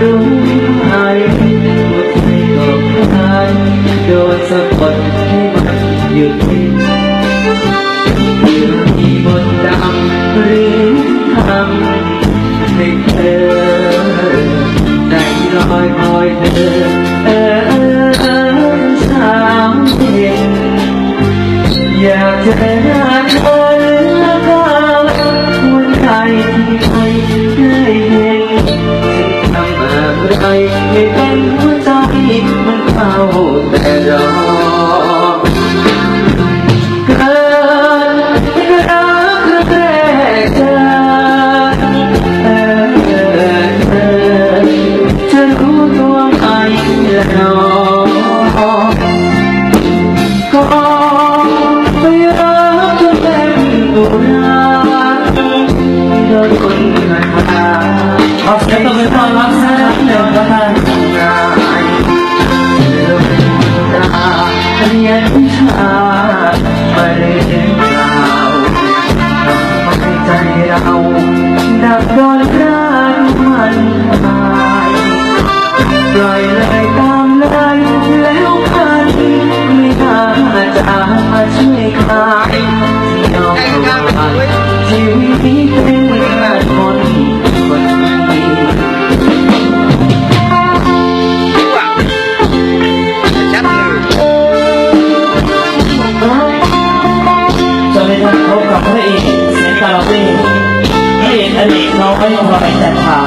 รู้ไหายหัวใจกใครายโดนสะกดให้มันหยุด ไม่เป็นหัวใจมันเข้าแต่รอเกินรักแรกเจอเธอจะรู้ตัวไหมละ ยนชามาเรียนราทำให้ใจเราดับโดนร้านมันหายปล่อยเลยตามเลยแล้วกันไม่น่าจะมาช่วยคลายที่ยอมเอาไว้ ดีตน้องไอ้พลอยแต่ทาง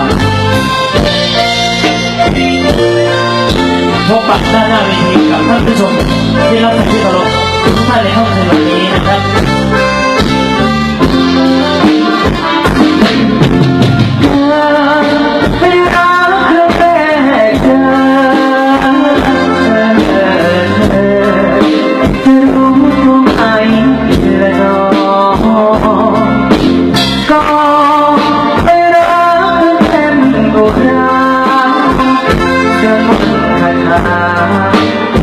พบปะด้านหน้าเวทีกับท่านผู้ชมที่รับฟังที่เคารพทุกท่านในห้องคืนวันนี้นะครับ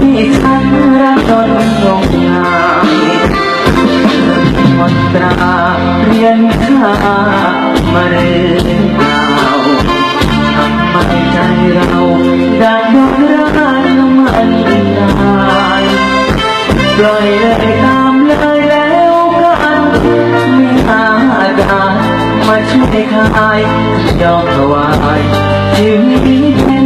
ที่ฉันรักจนลงงายมนตราเรียนข้ามาเรื่อยราวทำไมใจเราดังโดนร้ายมันได้ปล่อยเลยตามเลยแล้วกันไม่อาจมาช่วยคลายยอมถวายชีวิต